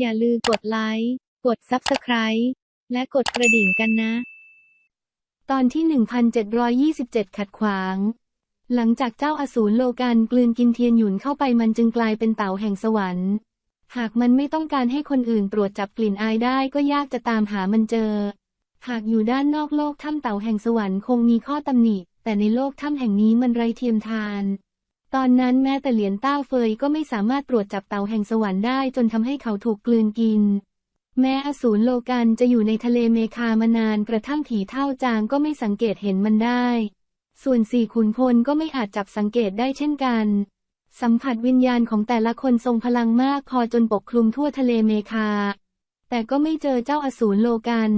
อย่าลืมกดไลค์ กด Subscribe และกดกระดิ่งกันนะ ตอนที่ 1727 ขัดขวาง หลังจากเจ้าอสูรโลกันกลืนกินเทียนหยุนเข้าไปมันจึงกลายเป็นเต่าแห่งสวรรค์ หากมันไม่ต้องการให้คนอื่นตรวจจับกลิ่นอายได้ก็ยากจะตามหามันเจอ หากอยู่ด้านนอกโลกถ้ำเต่าแห่งสวรรค์คงมีข้อตำหนิ แต่ในโลกถ้ำแห่งนี้มันไร้เทียมทาน ตอนนั้นแม้แต่เหรียญต้าเฟยก็ไม่สามารถตรวจจับเต่าแห่งสวรรค์ได้จนทำให้เขาถูกกลืนกิน แม้อสูรโลกันจะอยู่ในทะเลเมคามานานกระทั่งผีเท่าจางก็ไม่สังเกตเห็นมันได้ ส่วนสี่ขุนพลก็ไม่อาจจับสังเกตได้เช่นกัน สัมผัสวิญญาณของแต่ละคนทรงพลังมากพอจนปกคลุมทั่วทะเลเมคา แต่ก็ไม่เจอเจ้าอสูรโลกัน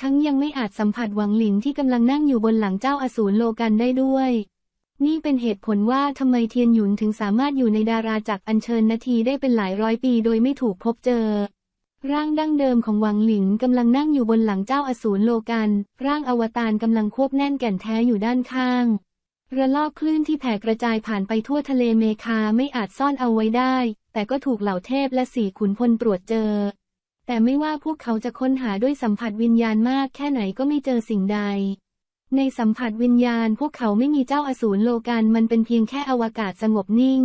ทั้งยังไม่อาจสัมผัสหวังหลินที่กำลังนั่งอยู่บนหลังเจ้าอสูรโลกันได้ด้วย นี่เป็นเหตุผลว่าทำไมเทียนหยุนถึงสามารถอยู่ในดาราจักรอัญเชิญนาทีได้เป็นหลายร้อยปีโดยไม่ถูกพบเจอ ร่างดั้งเดิมของหวังหลินกำลังนั่งอยู่บนหลังเจ้าอสูรโลกัน ร่างอวตารกำลังควบแน่นแก่นแท้อยู่ด้านข้าง ระลอกคลื่นที่แผ่กระจายผ่านไปทั่วทะเลเมคาไม่อาจซ่อนเอาไว้ได้ แต่ก็ถูกเหล่าเทพและสี่ขุนพลตรวจเจอ แต่ไม่ว่าพวกเขาจะค้นหาด้วยสัมผัสวิญญาณมากแค่ไหนก็ไม่เจอสิ่งใด ในสัมผัสวิญญาณพวกเขาไม่มีเจ้าอสูรโลกันมันเป็นเพียงแค่อวกาศสงบนิ่ง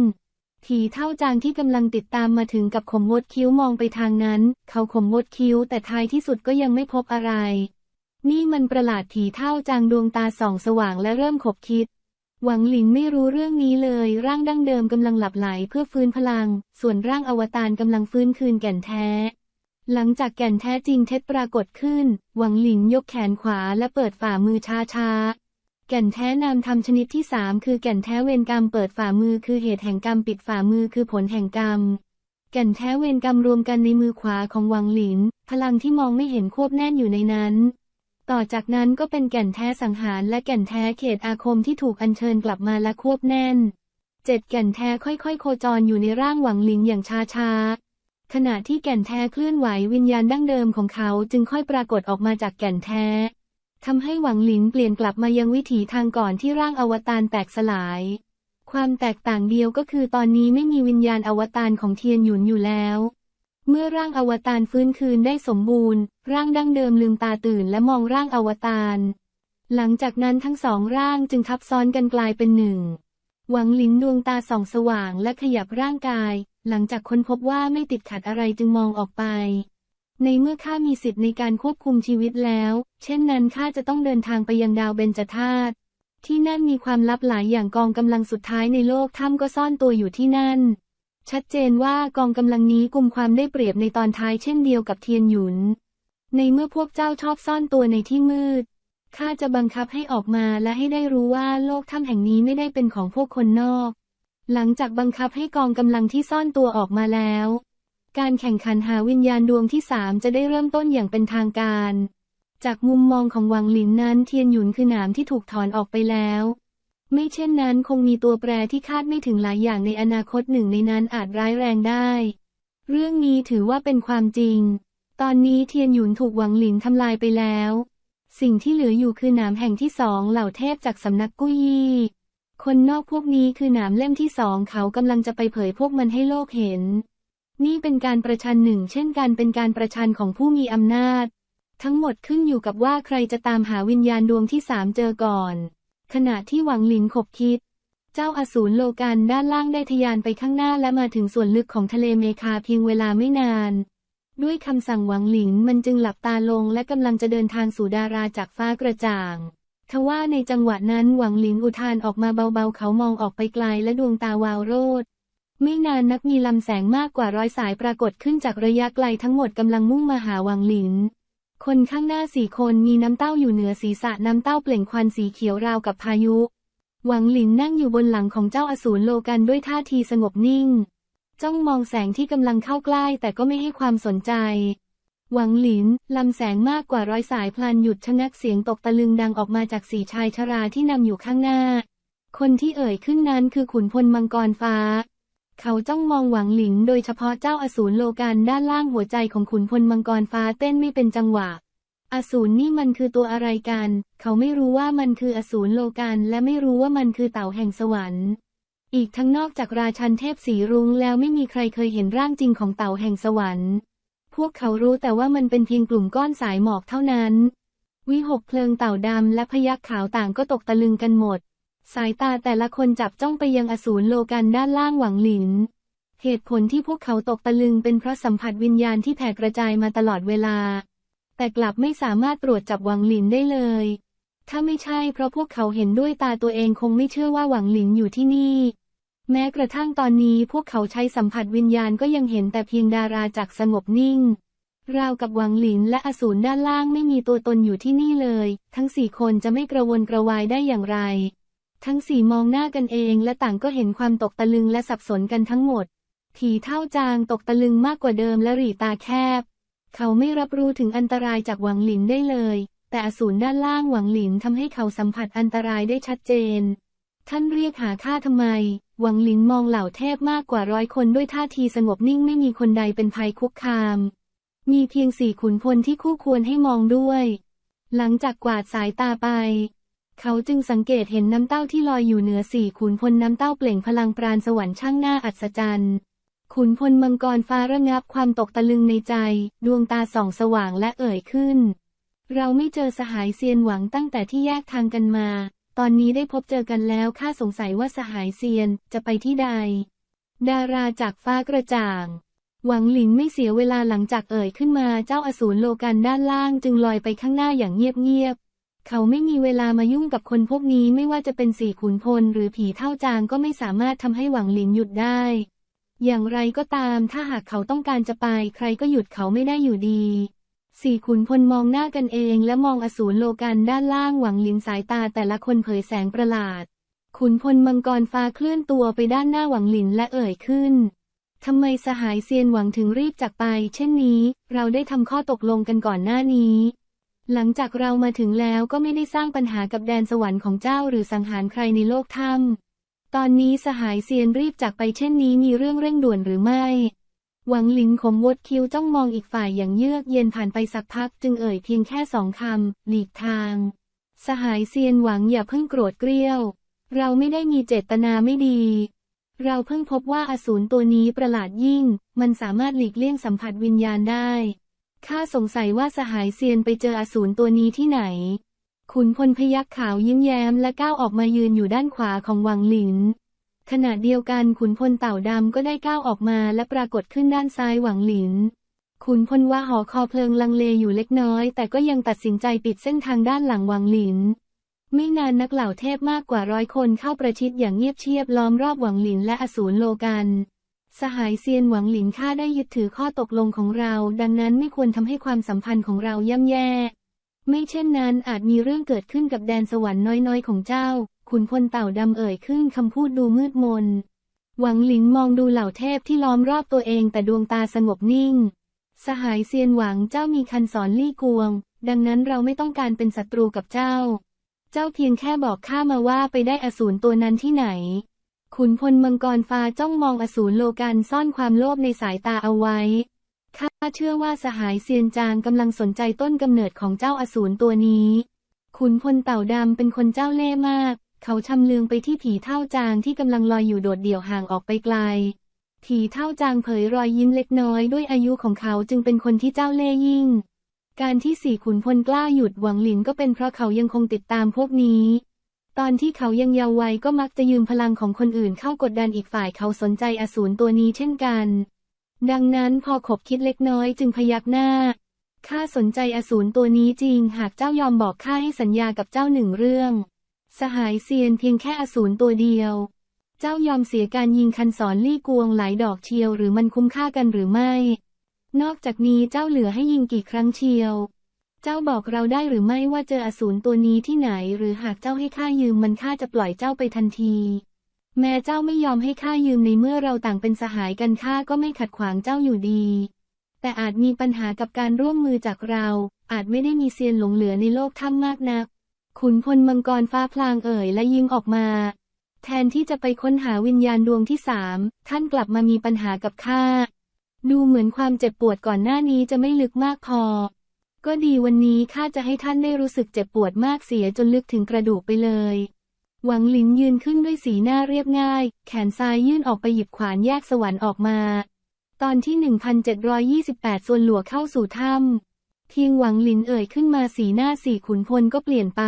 ผีเท่าจางที่กำลังติดตามมาถึงกับขมวดคิ้วมองไปทางนั้น เขาขมวดคิ้วแต่ท้ายที่สุดก็ยังไม่พบอะไร นี่มันประหลาดผีเท่าจางดวงตาส่องสว่างและเริ่มขบคิด หวังหลินไม่รู้เรื่องนี้เลย ร่างดั้งเดิมกำลังหลับไหลเพื่อฟื้นพลัง ส่วนร่างอวตารกำลังฟื้นคืนแก่นแท้ หลังจากแก่นแท้จริงเท็จปรากฏขึ้น หวังหลินยกแขนขวาและเปิดฝ่ามือช้าๆ แก่นแท้นามธรรมชนิดที่สามคือแก่นแท้เวรกรรมเปิดฝ่ามือคือเหตุแห่งกรรมปิดฝ่ามือคือผลแห่งกรรม แก่นแท้เวรกรรมรวมกันในมือขวาของหวังหลิน พลังที่มองไม่เห็นควบแน่นอยู่ในนั้น ต่อจากนั้นก็เป็นแก่นแท้สังหารและแก่นแท้เขตอาคมที่ถูกอัญเชิญกลับมาและควบแน่น เจ็ดแก่นแท้ค่อยๆ โคจรอยู่ในร่างหวังหลินอย่างช้าๆ ขณะที่แก่นแท้เคลื่อนไหววิญญาณดั้งเดิมของเขาจึงค่อยปรากฏออกมาจากแก่นแท้ทำให้หวังหลินเปลี่ยนกลับมายังวิถีทางก่อนที่ร่างอวตารแตกสลาย ความแตกต่างเดียวก็คือตอนนี้ไม่มีวิญญาณอวตารของเทียนหยุนอยู่แล้ว เมื่อร่างอวตารฟื้นคืนได้สมบูรณ์ ร่างดั้งเดิมลืมตาตื่นและมองร่างอวตาร หลังจากนั้นทั้งสองร่างจึงทับซ้อนกันกลายเป็นหนึ่ง หวังหลินดวงตาส่องสว่างและขยับร่างกาย หลังจากค้นพบว่าไม่ติดขัดอะไรจึงมองออกไป ในเมื่อข้ามีสิทธิ์ในการควบคุมชีวิตแล้ว เช่นนั้นข้าจะต้องเดินทางไปยังดาวเบญจธาตุที่นั่นมีความลับหลายอย่างกองกำลังสุดท้ายในโลกถ้ำก็ซ่อนตัวอยู่ที่นั่น ชัดเจนว่ากองกำลังนี้กลุ่มความได้เปรียบในตอนท้ายเช่นเดียวกับเทียนหยุน ในเมื่อพวกเจ้าชอบซ่อนตัวในที่มืดข้าจะบังคับให้ออกมาและให้ได้รู้ว่าโลกถ้ำแห่งนี้ไม่ได้เป็นของพวกคนนอก หลังจากบังคับให้กองกำลังที่ซ่อนตัวออกมาแล้ว การแข่งขันหาวิญญาณดวงที่สามจะได้เริ่มต้นอย่างเป็นทางการ จากมุมมองของวังหลินนั้นเทียนหยุนคือหนามที่ถูกถอนออกไปแล้ว ไม่เช่นนั้นคงมีตัวแปรที่คาดไม่ถึงหลายอย่างในอนาคตหนึ่งในนั้นอาจร้ายแรงได้ เรื่องนี้ถือว่าเป็นความจริง ตอนนี้เทียนหยุนถูกหวังหลินทำลายไปแล้ว สิ่งที่เหลืออยู่คือหนามแห่งที่สองเหล่าเทพจากสำนักกุ้ยยี่ คนนอกพวกนี้คือหนามเล่มที่สองเขากำลังจะไปเผยพวกมันให้โลกเห็น นี่เป็นการประชันหนึ่งเช่นการเป็นการประชันของผู้มีอำนาจ ทั้งหมดขึ้นอยู่กับว่าใครจะตามหาวิญญาณดวงที่สามเจอก่อน ขณะที่หวังหลินขบคิด เจ้าอสูรโลกันด้านล่างได้ทะยานไปข้างหน้าและมาถึงส่วนลึกของทะเลเมคาเพียงเวลาไม่นาน ด้วยคำสั่งหวังหลินมันจึงหลับตาลงและกำลังจะเดินทางสู่ดาราจากฟ้ากระจ่าง ทว่าในจังหวะนั้นหวังหลินอุทานออกมาเบาๆ เขามองออกไปไกลและดวงตาวาวโรดไม่นานนักมีลำแสงมากกว่าร้อยสายปรากฏขึ้นจากระยะไกลทั้งหมดกำลังมุ่งมาหาหวังหลิน คนข้างหน้าสี่คนมีน้ำเต้าอยู่เหนือศีรษะน้ำเต้าเปล่งควันสีเขียวราวกับพายุ หวังหลินนั่งอยู่บนหลังของเจ้าอสูรโลกันด้วยท่าทีสงบนิ่ง จ้องมองแสงที่กำลังเข้าใกล้แต่ก็ไม่ให้ความสนใจ หวังหลิน ลำแสงมากกว่าร้อยสายพลันหยุดชะงักเสียงตกตะลึงดังออกมาจากสี่ชายชราที่นำอยู่ข้างหน้า คนที่เอ่ยขึ้นนั้นคือขุนพลมังกรฟ้า เขาจ้องมองหวังหลินโดยเฉพาะเจ้าอสูรโลกันด้านล่างหัวใจของขุนพลมังกรฟ้าเต้นไม่เป็นจังหวะ อสูรนี่มันคือตัวอะไรกัน เขาไม่รู้ว่ามันคืออสูรโลกันและไม่รู้ว่ามันคือเต่าแห่งสวรรค์อีกทั้งนอกจากราชันเทพสีรุ้งแล้วไม่มีใครเคยเห็นร่างจริงของเต่าแห่งสวรรค์ พวกเขารู้แต่ว่ามันเป็นเพียงกลุ่มก้อนสายหมอกเท่านั้น วิหกเพลิงเต่าดำและพยักขาวต่างก็ตกตะลึงกันหมด สายตาแต่ละคนจับจ้องไปยังอสูรโลกันด้านล่างหวังหลิน เหตุผลที่พวกเขาตกตะลึงเป็นเพราะสัมผัสวิญญาณที่แผ่กระจายมาตลอดเวลา แต่กลับไม่สามารถตรวจจับหวังหลินได้เลย ถ้าไม่ใช่เพราะพวกเขาเห็นด้วยตาตัวเองคงไม่เชื่อว่าหวังหลินอยู่ที่นี่ แม้กระทั่งตอนนี้พวกเขาใช้สัมผัสวิญญาณก็ยังเห็นแต่เพียงดาราจากสงบนิ่ง ราวกับหวังหลินและอสูรด้านล่างไม่มีตัวตนอยู่ที่นี่เลย ทั้งสี่คนจะไม่กระวนกระวายได้อย่างไร ทั้งสี่มองหน้ากันเองและต่างก็เห็นความตกตะลึงและสับสนกันทั้งหมด ผีเท่าจางตกตะลึงมากกว่าเดิมและหรีตาแคบ เขาไม่รับรู้ถึงอันตรายจากหวังหลินได้เลย แต่อสูรด้านล่างหวังหลินทำให้เขาสัมผัสอันตรายได้ชัดเจน ท่านเรียกหาข้าทำไม หวังหลินมองเหล่าเทพมากกว่าร้อยคนด้วยท่าทีสงบนิ่งไม่มีคนใดเป็นภัยคุกคาม มีเพียงสี่ขุนพลที่คู่ควรให้มองด้วย หลังจากกวาดสายตาไป เขาจึงสังเกตเห็นน้ำเต้าที่ลอยอยู่เหนือสี่ขุนพลน้ำเต้าเปล่งพลังปราณสวรรค์ช่างหน้าอัศจรรย์ขุนพลมังกรฟ้าระงับความตกตะลึงในใจ ดวงตาส่องสว่างและเอ่ยขึ้น เราไม่เจอสหายเซียนหวังตั้งแต่ที่แยกทางกันมา ตอนนี้ได้พบเจอกันแล้วข้าสงสัยว่าสหายเซียนจะไปที่ใด ดาราจากฟ้ากระจ่าง หวังหลินไม่เสียเวลาหลังจากเอ่ยขึ้นมาเจ้าอสูรโลกันด้านล่างจึงลอยไปข้างหน้าอย่างเงียบๆ เขาไม่มีเวลามายุ่งกับคนพวกนี้ไม่ว่าจะเป็นสี่ขุนพลหรือผีเท่าจางก็ไม่สามารถทำให้หวังหลินหยุดได้ อย่างไรก็ตามถ้าหากเขาต้องการจะไปใครก็หยุดเขาไม่ได้อยู่ดี สี่ขุนพลมองหน้ากันเองและมองอสูรโลกันด้านล่างหวังหลินสายตาแต่ละคนเผยแสงประหลาด ขุนพลมังกรฟ้าเคลื่อนตัวไปด้านหน้าหวังหลินและเอ่ยขึ้นทำไมสหายเซียนหวังถึงรีบจากไป เช่นนี้ เราได้ทำข้อตกลงกันก่อนหน้านี้ หลังจากเรามาถึงแล้วก็ไม่ได้สร้างปัญหากับแดนสวรรค์ของเจ้าหรือสังหารใครในโลกถ้ำตอนนี้สหายเซียนรีบจากไปเช่นนี้มีเรื่องเร่งด่วนหรือไม่ หวังหลินขมวดคิ้วจ้องมองอีกฝ่ายอย่างเยือกเย็นผ่านไปสักพักจึงเอ่ยเพียงแค่สองคำ หลีกทาง สหายเซียนหวังอย่าเพิ่งโกรธเกรี้ยว เราไม่ได้มีเจตนาไม่ดี เราเพิ่งพบว่าอสูรตัวนี้ประหลาดยิ่ง มันสามารถหลีกเลี่ยงสัมผัสวิญญาณได้ ข้าสงสัยว่าสหายเซียนไปเจออสูรตัวนี้ที่ไหน ขุนพลพยักขาวยิ้มแย้มและก้าวออกมายืนอยู่ด้านขวาของหวังหลิน ขณะเดียวกันขุนพลเต่าดำก็ได้ก้าวออกมาและปรากฏขึ้นด้านซ้ายหวังหลิน ขุนพลว่าหอคอเพลิงลังเลอยู่เล็กน้อย แต่ก็ยังตัดสินใจปิดเส้นทางด้านหลังหวังหลิน ไม่นานนักเหล่าเทพมากกว่าร้อยคนเข้าประชิดอย่างเงียบเชียบล้อมรอบหวังหลินและอสูรโลกันสหายเซียนหวังหลินข้าได้ยึดถือข้อตกลงของเรา ดังนั้นไม่ควรทำให้ความสัมพันธ์ของเราย่ำแย่ ไม่เช่นนั้นอาจมีเรื่องเกิดขึ้นกับแดนสวรรค์น้อยๆ ของเจ้า ขุนพลเต่าดำเอ่ยขึ้นคำพูดดูมืดมน หวังหลินมองดูเหล่าเทพที่ล้อมรอบตัวเองแต่ดวงตาสงบนิ่ง สหายเซียนหวังเจ้ามีคันสอนลี่กวง ดังนั้นเราไม่ต้องการเป็นศัตรูกับเจ้า เจ้าเพียงแค่บอกข้ามาว่าไปได้อสูรตัวนั้นที่ไหน ขุนพลมังกรฟ้าจ้องมองอสูรโลกันซ่อนความโลภในสายตาเอาไว้ข้าเชื่อว่าสหายเซียนจางกำลังสนใจต้นกำเนิดของเจ้าอสูรตัวนี้ ขุนพลเต่าดำเป็นคนเจ้าเล่ห์มาก เขาชำเลืองไปที่ผีเท่าจางที่กำลังลอยอยู่โดดเดี่ยวห่างออกไปไกล ผีเท่าจางเผยรอยยิ้มเล็กน้อยด้วยอายุของเขาจึงเป็นคนที่เจ้าเล่ยิ่ง การที่สี่ขุนพลกล้าหยุดหวังหลินก็เป็นเพราะเขายังคงติดตามพวกนี้ ตอนที่เขายังเยาว์วัยก็มักจะยืมพลังของคนอื่นเข้ากดดันอีกฝ่ายเขาสนใจอสูรตัวนี้เช่นกัน ดังนั้นพอขบคิดเล็กน้อยจึงพยักหน้าข้าสนใจอสูรตัวนี้จริงหากเจ้ายอมบอกข้าให้สัญญากับเจ้าหนึ่งเรื่อง สหายเซียนเพียงแค่อสูรตัวเดียว เจ้ายอมเสียการยิงคันสอนลี่กวงหลายดอกเชียวหรือมันคุ้มค่ากันหรือไม่ นอกจากนี้เจ้าเหลือให้ยิงกี่ครั้งเชียว เจ้าบอกเราได้หรือไม่ว่าเจออสูรตัวนี้ที่ไหน หรือหากเจ้าให้ข้ายืมมันข้าจะปล่อยเจ้าไปทันที แม้เจ้าไม่ยอมให้ข้ายืมในเมื่อเราต่างเป็นสหายกันข้าก็ไม่ขัดขวางเจ้าอยู่ดี แต่อาจมีปัญหากับการร่วมมือจากเรา อาจไม่ได้มีเซียนหลงเหลือในโลกถ้ำมากนัก ขุนพลมังกรฟ้าพลางเอ่ยและยิงออกมา แทนที่จะไปค้นหาวิญญาณดวงที่สามท่านกลับมามีปัญหากับข้า ดูเหมือนความเจ็บปวดก่อนหน้านี้จะไม่ลึกมากพอ ก็ดีวันนี้ข้าจะให้ท่านได้รู้สึกเจ็บปวดมากเสียจนลึกถึงกระดูกไปเลย หวังหลินยืนขึ้นด้วยสีหน้าเรียบง่าย แขนซ้ายยื่นออกไปหยิบขวานแยกสวรรค์ออกมาตตอนที่ 1728 ส่วนหลัวเข้าสู่ถ้ำ เพียงหวังหลินเอ่ยขึ้นมาสีหน้าสี่ขุนพลก็เปลี่ยนไป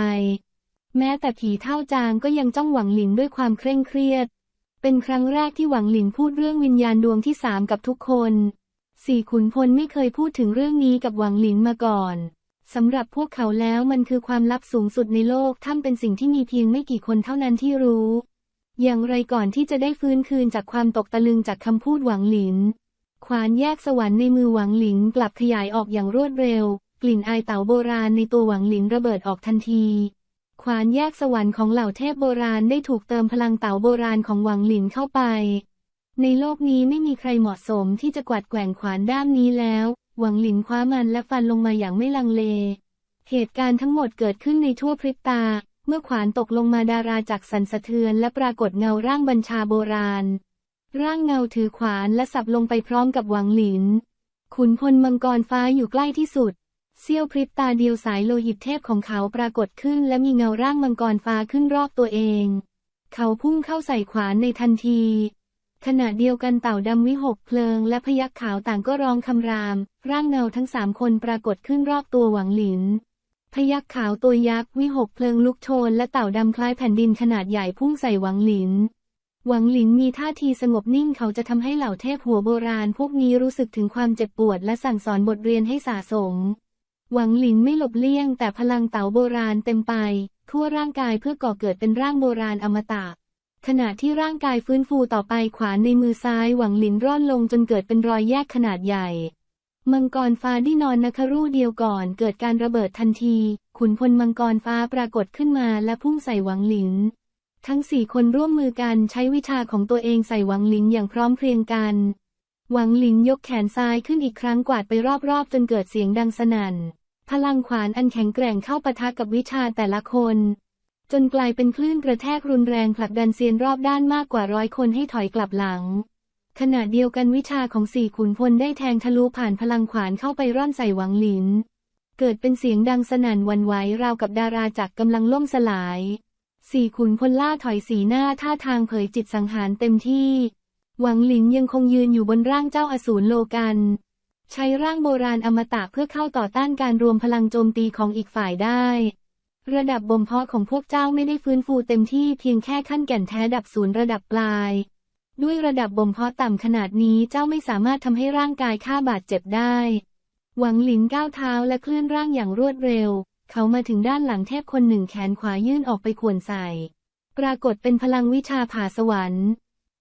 แม้แต่ผีเท่าจางก็ยังจ้องหวังหลินด้วยความเคร่งเครียด เป็นครั้งแรกที่หวังหลินพูดเรื่องวิญญาณดวงที่สามกับทุกคน สี่ขุนพลไม่เคยพูดถึงเรื่องนี้กับหวังหลินมาก่อนสำหรับพวกเขาแล้วมันคือความลับสูงสุดในโลกถ้ำเป็นสิ่งที่มีเพียงไม่กี่คนเท่านั้นที่รู้ อย่างไรก่อนที่จะได้ฟื้นคืนจากความตกตะลึงจากคำพูดหวังหลิน ขวานแยกสวรรค์ในมือหวังหลินกลับขยายออกอย่างรวดเร็ว กลิ่นอายเต่าโบราณในตัวหวังหลินระเบิดออกทันที ขวานแยกสวรรค์ของเหล่าเทพโบราณได้ถูกเติมพลังเต่าโบราณของหวังหลินเข้าไป ในโลกนี้ไม่มีใครเหมาะสมที่จะกวาดแกว่งขวานด้ามนี้แล้ว หวังหลินคว้ามันและฟันลงมาอย่างไม่ลังเล เหตุการณ์ทั้งหมดเกิดขึ้นในชั่วพริบตา เมื่อขวานตกลงมาดาราจากสันสะเทือนและปรากฏเงาร่างบัญชาโบราณ ร่างเงาถือขวานและสับลงไปพร้อมกับหวังหลิน ขุนพลมังกรฟ้าอยู่ใกล้ที่สุด เสี้ยวพริบตาเดียวสายโลหิตเทพของเขาปรากฏขึ้น และมีเงาร่างมังกรฟ้าขึ้นรอบตัวเอง เขาพุ่งเข้าใส่ขวานในทันที ขณะเดียวกันเต่าดำวิหกเพลิง และพยักขาวต่างก็ร้องคำราม ร่างเงาทั้งสามคนปรากฏขึ้นรอบตัวหวังหลินพยักขาวตัวยักษ์วิหกเพลิงลุกโชนและเต่าดำคล้ายแผ่นดินขนาดใหญ่พุ่งใส่หวังหลิน หวังหลินมีท่าทีสงบนิ่งเขาจะทำให้เหล่าเทพหัวโบราณพวกนี้รู้สึกถึงความเจ็บปวดและสั่งสอนบทเรียนให้สะสม หวังหลินไม่หลบเลี่ยงแต่พลังเต่าโบราณเต็มไป ทั่วร่างกายเพื่อก่อเกิดเป็นร่างโบราณอมตะ ขณะที่ร่างกายฟื้นฟูต่อไปขวานในมือซ้ายหวังหลินร่อนลงจนเกิดเป็นรอยแยกขนาดใหญ่ มังกรฟ้าที่นอนนครู่เดียวก่อนเกิดการระเบิดทันที ขุนพลมังกรฟ้าปรากฏขึ้นมาและพุ่งใส่หวังหลิน ทั้งสี่คนร่วมมือกันใช้วิชาของตัวเองใส่หวังหลินอย่างพร้อมเพรียงกัน หวังหลินยกแขนซ้ายขึ้นอีกครั้งกวาดไปรอบๆ จนเกิดเสียงดังสนั่น พลังขวานอันแข็งแกร่งเข้าปะทะกับวิชาแต่ละคน จนกลายเป็นคลื่นกระแทกรุนแรงผลักดันเซียนรอบด้านมากกว่าร้อยคนให้ถอยกลับหลัง ขณะเดียวกันวิชาของสี่ขุนพลได้แทงทะลุผ่านพลังขวานเข้าไปร่อนใส่หวังหลิน เกิดเป็นเสียงดังสนั่นวันไหวราวกับดาราจักรกำลังล่มสลาย สี่ขุนพลล่าถอยสีหน้าท่าทางเผยจิตสังหารเต็มที่ หวังหลินยังคงยืนอยู่บนร่างเจ้าอสูรโลกัน ใช้ร่างโบราณอมตะเพื่อเข้าต่อต้านการรวมพลังโจมตีของอีกฝ่ายได้ ระดับบ่มเพาะของพวกเจ้าไม่ได้ฟื้นฟูเต็มที่เพียงแค่ขั้นแก่นแท้ดับศูนย์ระดับปลาย ด้วยระดับบ่มเพาะต่ำขนาดนี้เจ้าไม่สามารถทำให้ร่างกายข้าบาดเจ็บได้ หวังหลินก้าวเท้าและเคลื่อนร่างอย่างรวดเร็ว เขามาถึงด้านหลังเทพคนหนึ่งแขนขวายื่นออกไปข่วนใส่ ปรากฏเป็นพลังวิชาผ่าสวรรค์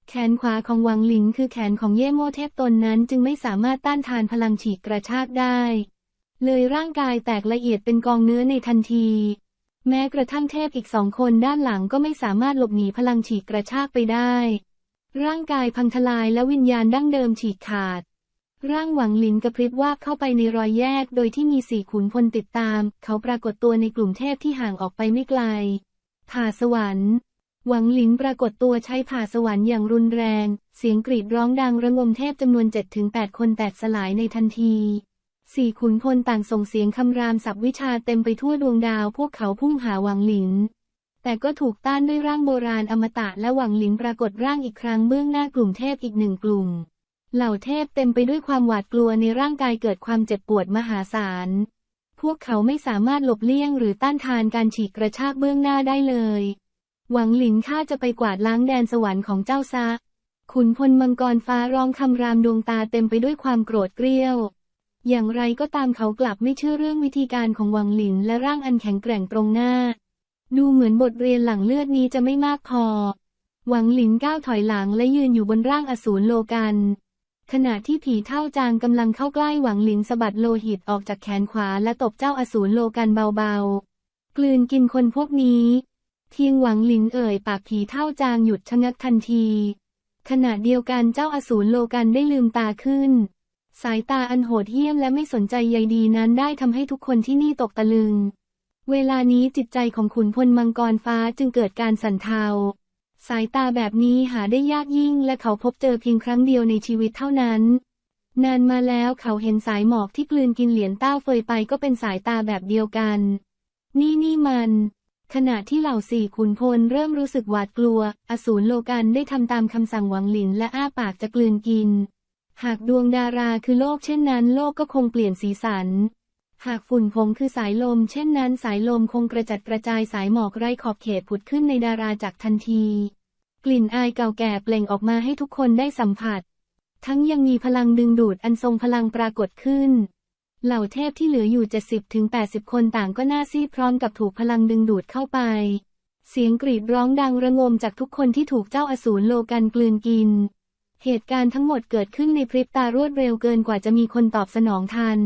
แขนขวาของวังหลินคือแขนของเย่โมเทพตนนั้นจึงไม่สามารถต้านทานพลังฉีกกระชากได้ เลยร่างกายแตกละเอียดเป็นกองเนื้อในทันที แม้กระทั่งเทพอีกสองคนด้านหลังก็ไม่สามารถหลบหนีพลังฉีกกระชากไปได้ ร่างกายพังทลายและวิญญาณดั้งเดิมฉีกขาด ร่างหวังหลินกระพริบว่าเข้าไปในรอยแยกโดยที่มีสี่ขุนพลติดตาม เขาปรากฏตัวในกลุ่มเทพที่ห่างออกไปไม่ไกล ผ่าสวรรค์ หวังหลินปรากฏตัวใช้ผ่าสวรรค์อย่างรุนแรง เสียงกรีดร้องดังระงมเทพจำนวน7-8คนแตกสลายในทันทีสี่ขุนพลต่างส่งเสียงคำรามสับวิชาเต็มไปทั่วดวงดาวพวกเขาพุ่งหาหวังหลิน แต่ก็ถูกต้านด้วยร่างโบราณอมตะและหวังหลินปรากฏร่างอีกครั้งเบื้องหน้ากลุ่มเทพอีกหนึ่งกลุ่ม เหล่าเทพเต็มไปด้วยความหวาดกลัวในร่างกายเกิดความเจ็บปวดมหาศาล พวกเขาไม่สามารถหลบเลี่ยงหรือต้านทานการฉีกกระชากเบื้องหน้าได้เลย หวังหลินข้าจะไปกวาดล้างแดนสวรรค์ของเจ้าซะ ขุนพลมังกรฟ้าร้องคำรามดวงตาเต็มไปด้วยความโกรธเกรี้ยว อย่างไรก็ตามเขากลับไม่เชื่อเรื่องวิธีการของหวังหลินและร่างอันแข็งแกร่งตรงหน้า ดูเหมือนบทเรียนหลังเลือดนี้จะไม่มากพอ หวังหลินก้าวถอยหลังและยืนอยู่บนร่างอสูรโลกัน ขณะที่ผีเท่าจางกำลังเข้าใกล้หวังหลินสะบัดโลหิตออกจากแขนขวาและตบเจ้าอสูรโลกันเบาๆ กลืนกินคนพวกนี้เพียงหวังหลินเอ่ยปากผีเท่าจางหยุดชะงักทันที ขณะเดียวกันเจ้าอสูรโลกันได้ลืมตาขึ้น สายตาอันโหดเหี้ยมและไม่สนใจใยดีนั้นได้ทำให้ทุกคนที่นี่ตกตะลึง เวลานี้จิตใจของขุนพลมังกรฟ้าจึงเกิดการสั่นเทา สายตาแบบนี้หาได้ยากยิ่งและเขาพบเจอเพียงครั้งเดียวในชีวิตเท่านั้น นานมาแล้วเขาเห็นสายหมอกที่กลืนกินเหรียญเต้าเฟยไปก็เป็นสายตาแบบเดียวกัน นี่นี่มัน ขณะที่เหล่าสี่ขุนพลเริ่มรู้สึกหวาดกลัว อสูรโลกันได้ทำตามคำสั่งหวังหลินและอ้าปากจะกลืนกิน หากดวงดาราคือโลกเช่นนั้น โลกก็คงเปลี่ยนสีสัน หากฝุ่นผงคือสายลม เช่นนั้นสายลมคงกระจัดกระจายสายหมอกไร้ขอบเขตผุดขึ้นในดาราจากทันที กลิ่นอายเก่าแก่เปล่งออกมาให้ทุกคนได้สัมผัส ทั้งยังมีพลังดึงดูดอันทรงพลังปรากฏขึ้น เหล่าเทพที่เหลืออยู่ 70-80 คนต่างก็น่าซีดพร้อมกับถูกพลังดึงดูดเข้าไป เสียงกรีดร้องดังระงมจากทุกคนที่ถูกเจ้าอสูรโลกันกลืนกิน เหตุการณ์ทั้งหมดเกิดขึ้นในพริบตารวดเร็วเกินกว่าจะมีคนตอบสนองทัน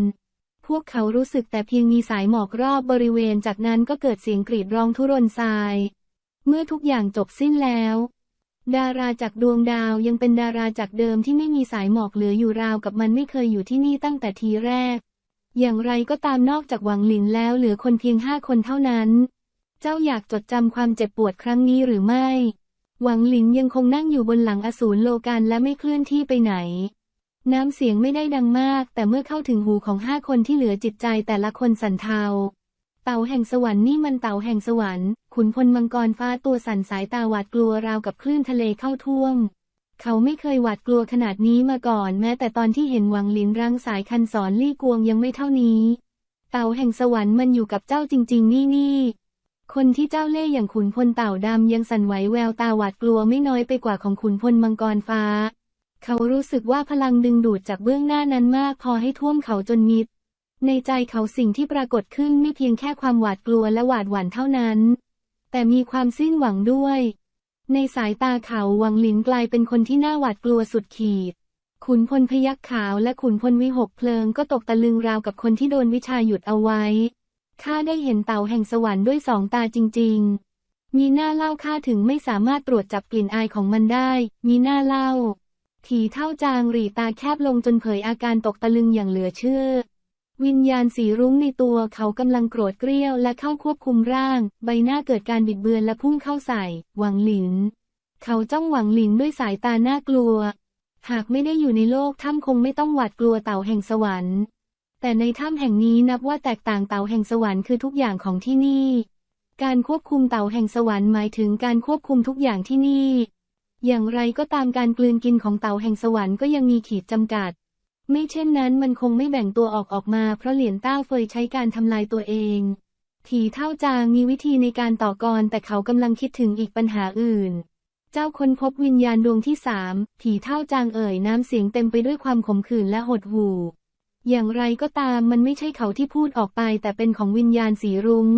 พวกเขารู้สึกแต่เพียงมีสายหมอกรอบบริเวณจากนั้นก็เกิดเสียงกรีดร้องทุรนทราย เมื่อทุกอย่างจบสิ้นแล้ว ดาราจากดวงดาวยังเป็นดาราจากเดิมที่ไม่มีสายหมอกเหลืออยู่ราวกับมันไม่เคยอยู่ที่นี่ตั้งแต่ทีแรก อย่างไรก็ตามนอกจากหวังหลินแล้วเหลือคนเพียงห้าคนเท่านั้น เจ้าอยากจดจำความเจ็บปวดครั้งนี้หรือไม่ หวังหลินยังคงนั่งอยู่บนหลังอสูรโลกันและไม่เคลื่อนที่ไปไหน น้ำเสียงไม่ได้ดังมาก แต่เมื่อเข้าถึงหูของห้าคนที่เหลือจิตใจแต่ละคนสั่นเทา เต่าแห่งสวรรค์นี่มันเต่าแห่งสวรรค์ ขุนพลมังกรฟ้าตัวสั่นสายตาหวาดกลัวราวกับคลื่นทะเลเข้าท่วม เขาไม่เคยหวาดกลัวขนาดนี้มาก่อน แม้แต่ตอนที่เห็นหวังหลินรังสายคันสอนลี่กวงยังไม่เท่านี้ เต่าแห่งสวรรค์มันอยู่กับเจ้าจริง ๆ นี่นี่คนที่เจ้าเล่ห์อย่างขุนพลเต่าดำยังสั่นไหวแววตาหวาดกลัวไม่น้อยไปกว่าของขุนพลมังกรฟ้า เขารู้สึกว่าพลังดึงดูดจากเบื้องหน้านั้นมากพอให้ท่วมเขาจนมิด ในใจเขาสิ่งที่ปรากฏขึ้นไม่เพียงแค่ความหวาดกลัวและหวาดหวั่นเท่านั้น แต่มีความสิ้นหวังด้วย ในสายตาเขาหวังหลินกลายเป็นคนที่น่าหวาดกลัวสุดขีด ขุนพลพยักขาวและขุนพลวิหกเพลิงก็ตกตะลึงราวกับคนที่โดนวิชาหยุดเอาไว้ ข้าได้เห็นเต่าแห่งสวรรค์ด้วยสองตาจริง ๆ มีหน้าเล่าข้าถึงไม่สามารถตรวจจับกลิ่นอายของมันได้ มีหน้าเล่า ผีเท่าจางหรีตาแคบลงจนเผยอาการตกตะลึงอย่างเหลือเชื่อ วิญญาณสีรุ้งในตัวเขากำลังโกรธเกรี้ยวและเข้าควบคุมร่าง ใบหน้าเกิดการบิดเบือนและพุ่งเข้าใส่ หวังหลิน เขาจ้องหวังหลินด้วยสายตาน่ากลัว หากไม่ได้อยู่ในโลกถ้ำคงไม่ต้องหวาดกลัวเต่าแห่งสวรรค์ แต่ในถ้ำแห่งนี้นับว่าแตกต่างเต่าแห่งสวรรค์คือทุกอย่างของที่นี่ การควบคุมเต่าแห่งสวรรค์หมายถึงการควบคุมทุกอย่างที่นี่ อย่างไรก็ตามการกลืนกินของเต่าแห่งสวรรค์ก็ยังมีขีดจำกัด ไม่เช่นนั้นมันคงไม่แบ่งตัวออกออกมาเพราะเหรียญต้าเฟยใช้การทำลายตัวเองผีเท่าจางมีวิธีในการต่อกรแต่เขากำลังคิดถึงอีกปัญหาอื่น เจ้าค้นพบวิญญาณดวงที่สามผีเท่าจางเอ่ยน้ำเสียงเต็มไปด้วยความขมขื่นและหดหู่ อย่างไรก็ตามมันไม่ใช่เขาที่พูดออกไปแต่เป็นของวิญญาณสีรุง้ง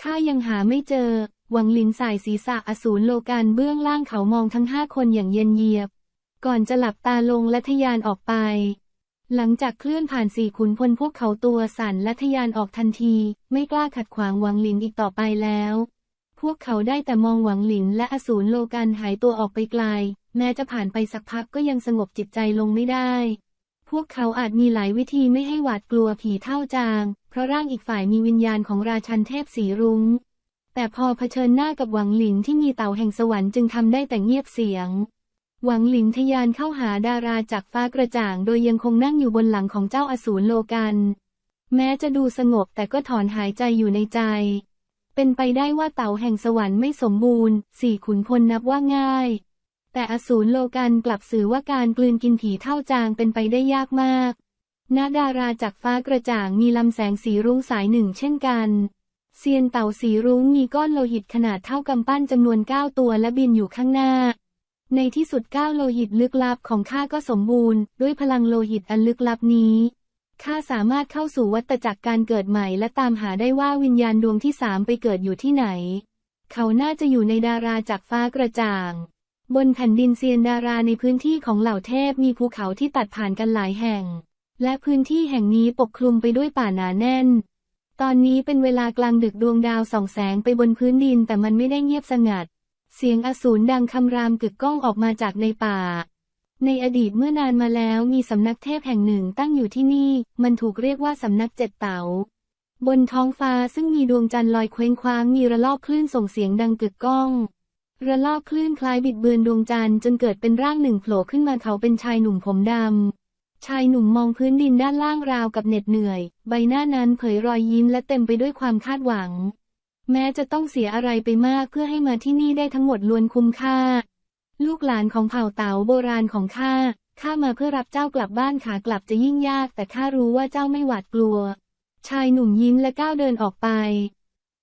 ข้ายังหาไม่เจอ หวังลินสายศีรษะอสูรโลกันเบื้องล่างเขามองทั้งห้าคนอย่างเย็นเยียบ ก่อนจะหลับตาลงและทะยานออกไป หลังจากเคลื่อนผ่านสี่ขุนพลพวกเขาตัวสั่นและทะยานออกทันที ไม่กล้าขัดขวางหวังหลินอีกต่อไปแล้ว พวกเขาได้แต่มองหวังหลินและอสูรโลกันหายตัวออกไปไกล แม้จะผ่านไปสักพักก็ยังสงบจิตใจลงไม่ได้พวกเขาอาจมีหลายวิธีไม่ให้หวาดกลัวผีเท่าจาง เพราะร่างอีกฝ่ายมีวิญญาณของราชันเทพสีรุง้ง แต่พอเผชิญหน้ากับหวังหลินที่มีเต่าแห่งสวรรค์จึงทำได้แต่เงียบเสียง หวังหลินทะยานเข้าหาดาราจากฟ้ากระจ่าง โดยยังคงนั่งอยู่บนหลังของเจ้าอสูรโลกัน แม้จะดูสงบแต่ก็ถอนหายใจอยู่ในใจ เป็นไปได้ว่าเต่าแห่งสวรรค์ไม่สมบูรณ์ สี่ขุนพลนับว่าง่าย แต่อสูรโลกันกลับสื่อว่าการกลืนกินผีเท่าจางเป็นไปได้ยากมากณดาราจากฟ้ากระจ่างมีลำแสงสีรุ้งสายหนึ่งเช่นกัน เซียนเต่าสีรุ้งมีก้อนโลหิตขนาดเท่ากำปั้นจำนวนเก้าตัวและบินอยู่ข้างหน้า ในที่สุดก้าวโลหิตลึกลับของข้าก็สมบูรณ์ ด้วยพลังโลหิตอันลึกลับนี้ข้าสามารถเข้าสู่วัฏจักรการเกิดใหม่และตามหาได้ว่าวิญญาณดวงที่สามไปเกิดอยู่ที่ไหน เขาน่าจะอยู่ในดาราจากฟ้ากระจ่าง บนแผ่นดินเซียนดาราในพื้นที่ของเหล่าเทพมีภูเขาที่ตัดผ่านกันหลายแห่ง และพื้นที่แห่งนี้ปกคลุมไปด้วยป่าหนาแน่น ตอนนี้เป็นเวลากลางดึกดวงดาวส่องแสงไปบนพื้นดินแต่มันไม่ได้เงียบสงัด เสียงอสูรดังคำรามกึกก้องออกมาจากในป่า ในอดีตเมื่อนานมาแล้วมีสำนักเทพแห่งหนึ่งตั้งอยู่ที่นี่ มันถูกเรียกว่าสำนักเจ็ดเต๋าบนท้องฟ้าซึ่งมีดวงจันทร์ลอยเคว้งคว้างมีระลอกคลื่นส่งเสียงดังกึกก้อง ระลอกคลื่นคล้ายบิดเบือนดวงจันทร์จนเกิดเป็นร่างหนึ่งโผล่ขึ้นมาเขาเป็นชายหนุ่มผมดำ ชายหนุ่มมองพื้นดินด้านล่างราวกับเหน็ดเหนื่อย ใบหน้านั้นเผยรอยยิ้มและเต็มไปด้วยความคาดหวัง แม้จะต้องเสียอะไรไปมากเพื่อให้มาที่นี่ได้ทั้งหมดล้วนคุ้มค่า ลูกหลานของเผ่าเต๋าโบราณของข้าข้ามาเพื่อรับเจ้ากลับบ้านขากลับจะยิ่งยาก แต่ข้ารู้ว่าเจ้าไม่หวาดกลัว ชายหนุ่มยิ้มและก้าวเดินออกไป